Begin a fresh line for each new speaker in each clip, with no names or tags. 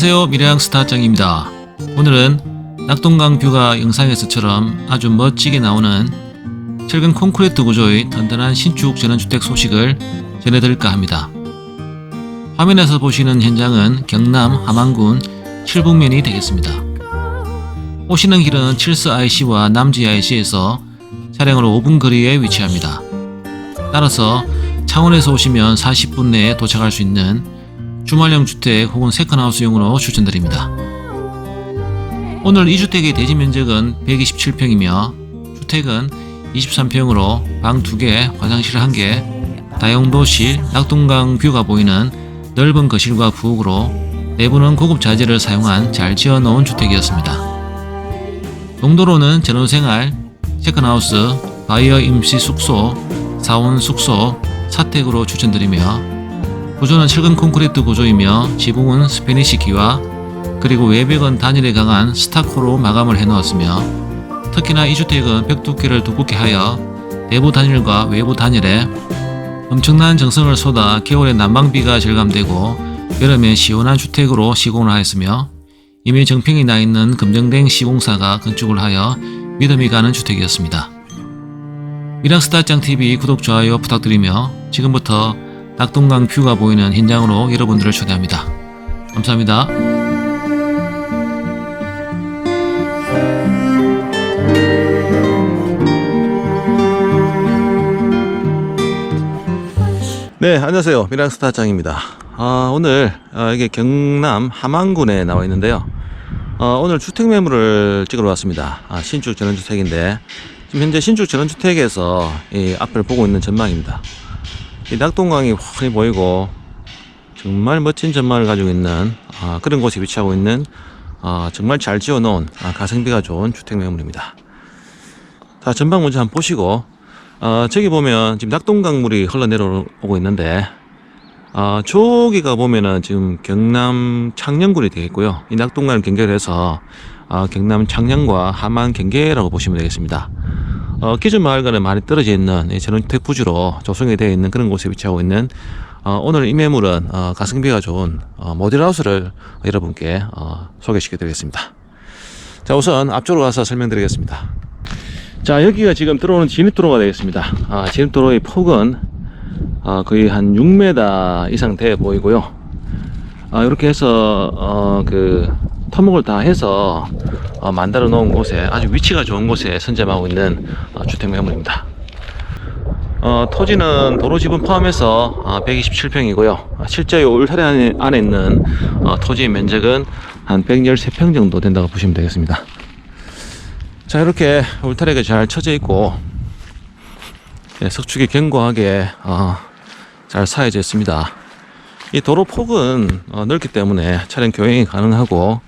안녕하세요 미래양 스타짱입니다. 오늘은 낙동강 뷰가 영상에서처럼 아주 멋지게 나오는 철근 콘크리트 구조의 든든한 신축 전원주택 소식을 전해드릴까 합니다. 화면에서 보시는 현장은 경남 함안군 칠북면이 되겠습니다. 오시는 길은 칠스 IC와 남지 IC에서 차량으로 5분 거리에 위치합니다. 따라서 창원에서 오시면 40분 내에 도착할 수 있는 주말형 주택 혹은 세컨하우스용으로 추천드립니다. 오늘 이 주택의 대지 면적은 127평이며 주택은 23평으로 방 2개, 화장실 1개, 다용도실, 낙동강 뷰가 보이는 넓은 거실과 부엌으로 내부는 고급 자재를 사용한 잘 지어 놓은 주택이었습니다. 용도로는 전원생활, 세컨하우스, 바이어 임시 숙소, 사원 숙소, 사택으로 추천드리며 구조는 철근 콘크리트 구조이며 지붕은 스페니시 기와 그리고 외벽은 단열에 강한 스타코로 마감을 해놓았으며 특히나 이 주택은 벽 두께를 두껍게 하여 내부 단열과 외부 단열에 엄청난 정성을 쏟아 겨울에 난방비가 절감되고 여름에 시원한 주택으로 시공을 하였으며 이미 정평이 나 있는 금정댕 시공사가 건축을 하여 믿음이 가는 주택이었습니다. 미랑스타짱TV 구독, 좋아요 부탁드리며 지금부터 낙동강 뷰가 보이는 현장으로 여러분들을 초대합니다. 감사합니다.
네, 안녕하세요. 미랑스타짱입니다. 아, 오늘 아, 이게 경남 함안군에 나와 있는데요. 어, 오늘 주택 매물을 찍으러 왔습니다. 아, 신축 전원주택인데 지금 현재 신축 전원주택에서 이 앞을 보고 있는 전망입니다. 이 낙동강이 확히 보이고 정말 멋진 전망을 가지고 있는 아, 그런 곳에 위치하고 있는 아, 정말 잘 지어 놓은 아, 가성비가 좋은 주택 매물입니다. 자, 전방 먼저 한번 보시고 어, 저기 보면 지금 낙동강물이 흘러내려오고 있는데 어, 저기가 보면은 지금 경남 창녕군이 되겠고요. 이 낙동강을 경계해서 어, 경남 창녕과 함안 경계라고 보시면 되겠습니다. 어, 기존 마을과는 많이 떨어져 있는 이 전원주택 부지로 조성이 되어 있는 그런 곳에 위치하고 있는 어, 오늘 이 매물은 어, 가성비가 좋은 어, 모듈하우스를 여러분께 어, 소개시켜 드리겠습니다. 자 우선 앞쪽으로 가서 설명드리겠습니다. 자 여기가 지금 들어오는 진입도로가 되겠습니다 아, 진입도로의 폭은 아, 거의 한 6m 이상 돼 보이고요 아, 이렇게 해서 어, 그 터목을 다 해서 어, 만들어 놓은 곳에 아주 위치가 좋은 곳에 선점하고 있는 어, 주택 매물입니다. 어, 토지는 도로 지분 포함해서 어, 127평이고요. 실제 이 울타리 안에, 안에 있는 어, 토지의 면적은 한 113평 정도 된다고 보시면 되겠습니다. 자 이렇게 울타리가 잘 쳐져 있고 예, 석축이 견고하게 어, 잘 사여져 있습니다. 이 도로 폭은 어, 넓기 때문에 차량 교행이 가능하고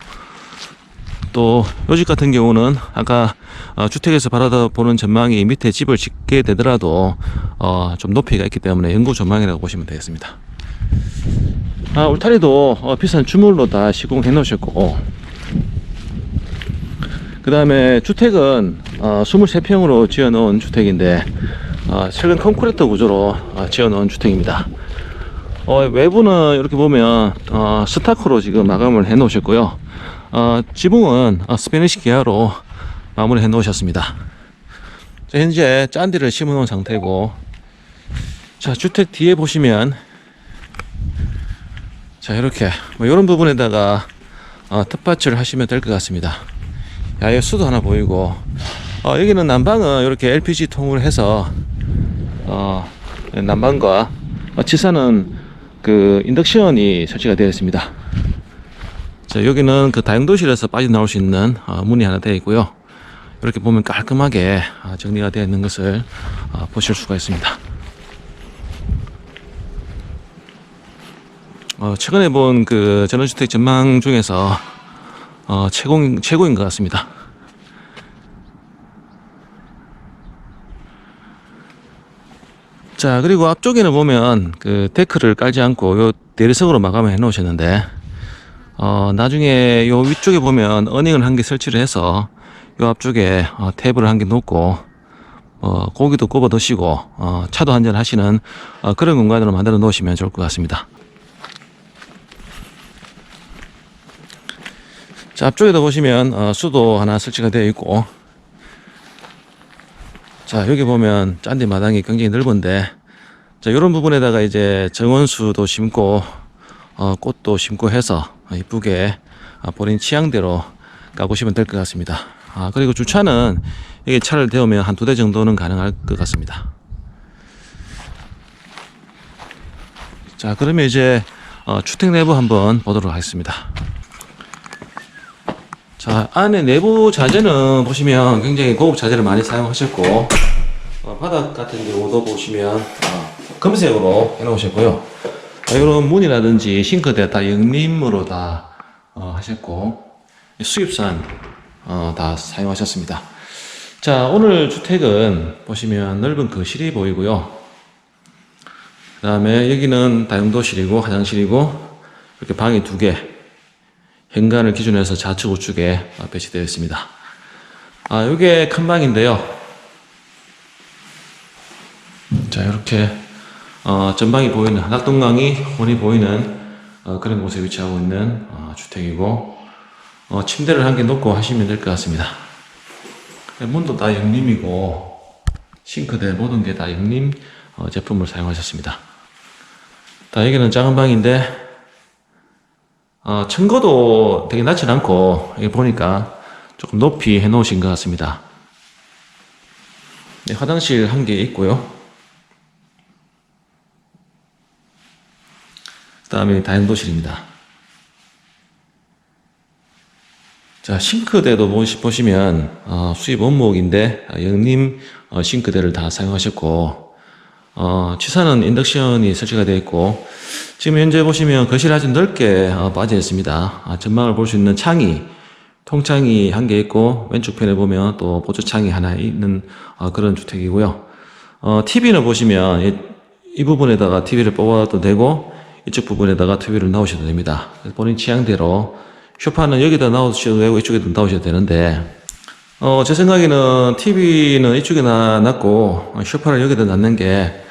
또 요집 같은 경우는 아까 어, 주택에서 바라보는 전망이 밑에 집을 짓게 되더라도 어, 좀 높이가 있기 때문에 영구 전망이라고 보시면 되겠습니다. 아, 울타리도 어, 비싼 주물로 다 시공해 놓으셨고 그 다음에 주택은 어, 23평으로 지어 놓은 주택인데 어, 최근 콘크리트 구조로 어, 지어 놓은 주택입니다. 어, 외부는 이렇게 보면 어, 스타크로 지금 마감을 해 놓으셨고요. 어, 지붕은 어, 스페니시 기아로 마무리 해 놓으셨습니다. 자, 현재 짠디를 심어 놓은 상태고 자 주택 뒤에 보시면 자 이렇게 뭐 이런 부분에다가 어, 텃밭을 하시면 될 것 같습니다. 야외 수도 하나 보이고 어, 여기는 난방은 이렇게 LPG 통을 해서 어, 난방과 어, 치사는 그 인덕션이 설치가 되어 있습니다. 자 여기는 그 다용도실에서 빠져나올 수 있는 어, 문이 하나 되어 있고요. 이렇게 보면 깔끔하게 어, 정리가 되어 있는 것을 어, 보실 수가 있습니다. 어, 최근에 본 그 전원주택 전망 중에서 어, 최고, 최고인 것 같습니다. 자, 그리고 앞쪽에는 보면 그 데크를 깔지 않고 요 대리석으로 마감을 해 놓으셨는데, 어, 나중에 요 위쪽에 보면 어닝을 한 개 설치를 해서 요 앞쪽에 어, 테이블을 한 개 놓고, 어, 고기도 굽어 드시고, 어, 차도 한잔 하시는 어, 그런 공간으로 만들어 놓으시면 좋을 것 같습니다. 자, 앞쪽에도 보시면 어, 수도 하나 설치가 되어 있고 자, 여기 보면 짠디 마당이 굉장히 넓은데 자, 이런 부분에다가 이제 정원수도 심고 어, 꽃도 심고 해서 이쁘게 아, 본인 취향대로 가보시면 될 것 같습니다. 아, 그리고 주차는 여기 차를 대우면 한 두 대 정도는 가능할 것 같습니다. 자, 그러면 이제 어, 주택 내부 한번 보도록 하겠습니다. 자, 안에 내부 자재는 보시면 굉장히 고급 자재를 많이 사용하셨고, 어, 바닥 같은 경우도 보시면 어, 금색으로 해놓으셨고요. 이런 문이라든지 싱크대 다 영림으로 다 어, 하셨고, 수입산 어, 다 사용하셨습니다. 자, 오늘 주택은 보시면 넓은 거실이 보이고요. 그 다음에 여기는 다용도실이고 화장실이고 이렇게 방이 두 개, 현관을 기준으로 해서 좌측 우측에 어, 배치되어 있습니다. 아, 이게 큰 방인데요. 자, 이렇게 어, 전방이 보이는 낙동강이 훤히 보이는 어, 그런 곳에 위치하고 있는 어, 주택이고 어, 침대를 한 개 놓고 하시면 될 것 같습니다. 문도 다 영림이고 싱크대 모든 게 다 영림 어, 제품을 사용하셨습니다. 자, 여기는 작은 방인데 어, 층고도 되게 낮진 않고 보니까 조금 높이 해놓으신 것 같습니다. 네, 화장실 한 개 있고요. 그 다음에 다용도실입니다. 자, 싱크대도 보시- 보시면, 어, 수입 원목인데, 어, 영림 어, 싱크대를 다 사용하셨고, 어, 취사는 인덕션이 설치가 되어 있고, 지금 현재 보시면 거실 아주 넓게 어, 빠져 있습니다. 아, 전망을 볼 수 있는 창이, 통창이 한 개 있고, 왼쪽 편에 보면 또 보조창이 하나 있는 어, 그런 주택이고요. 어, TV는 보시면 이, 이 부분에다가 TV를 뽑아도 되고, 이쪽 부분에다가 TV를 넣으셔도 됩니다. 본인 취향대로 쇼파는 여기다 넣으셔도 되고 이쪽에도 넣으셔도 되는데 어, 제 생각에는 TV는 이쪽에 나- 놨고 어, 쇼파를 여기다 놨는 게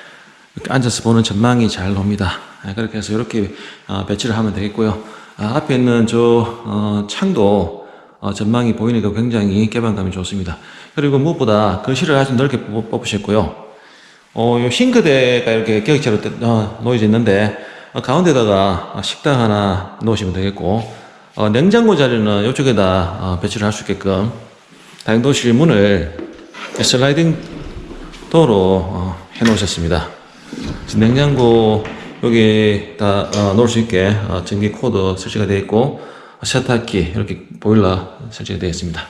이렇게 앉아서 보는 전망이 잘 놉니다. 아, 그렇게 해서 이렇게 어, 배치를 하면 되겠고요. 아, 앞에 있는 저 어, 창도 어, 전망이 보이니까 굉장히 개방감이 좋습니다. 그리고 무엇보다 거실을 아주 넓게 뽑- 뽑으셨고요. 어, 요 싱크대가 이렇게 격처로 어, 놓여져 있는데 어, 가운데다가 어, 식당 하나 놓으시면 되겠고 어, 냉장고 자리는 이쪽에다 어, 배치를 할 수 있게끔 다용도실 문을 슬라이딩 도어로 어, 해놓으셨습니다. 냉장고 여기 다 어, 놓을 수 있게 어, 전기 코드 설치가 되어 있고 세탁기 이렇게 보일러 설치가 되어 있습니다.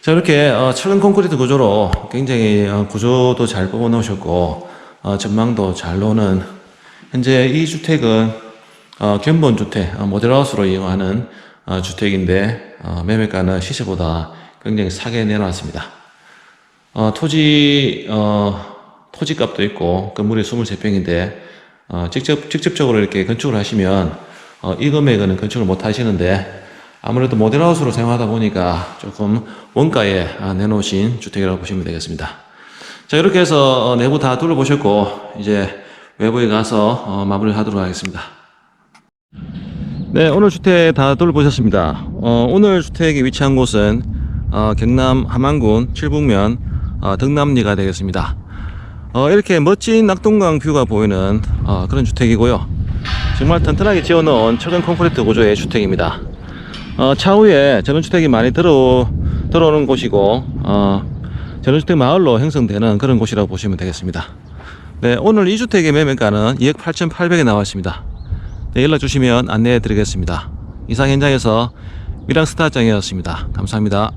자, 이렇게 어, 철근 콘크리트 구조로 굉장히 어, 구조도 잘 뽑아 놓으셨고 어, 전망도 잘 노는 현재 이 주택은 어, 견본 주택, 어, 모델하우스로 이용하는 어, 주택인데 어, 매매가는 시세보다 굉장히 싸게 내놨습니다. 어, 토지 어, 토지 값도 있고 건물이 23평인데 어, 직접 직접적으로 이렇게 건축을 하시면 어, 이 금액은 건축을 못 하시는데 아무래도 모델하우스로 사용하다 보니까 조금 원가에 아, 내놓으신 주택이라고 보시면 되겠습니다. 자 이렇게 해서 어, 내부 다 둘러보셨고 이제 외부에 가서 어, 마무리 하도록 하겠습니다. 네, 오늘 주택 다 둘러보셨습니다. 어, 오늘 주택이 위치한 곳은 어, 경남 함안군 칠북면 어, 덕남리가 되겠습니다. 어, 이렇게 멋진 낙동강 뷰가 보이는 어, 그런 주택이고요. 정말 튼튼하게 지어놓은 철근 콘크리트 구조의 주택입니다. 어, 차후에 전원주택이 많이 들어, 들어오는 곳이고, 어, 전원주택 마을로 형성되는 그런 곳이라고 보시면 되겠습니다. 네, 오늘 이 주택의 매매가는 2억 8,800에 나와 있습니다. 네, 연락 주시면 안내해 드리겠습니다. 이상 현장에서 미랑스타장이었습니다. 감사합니다.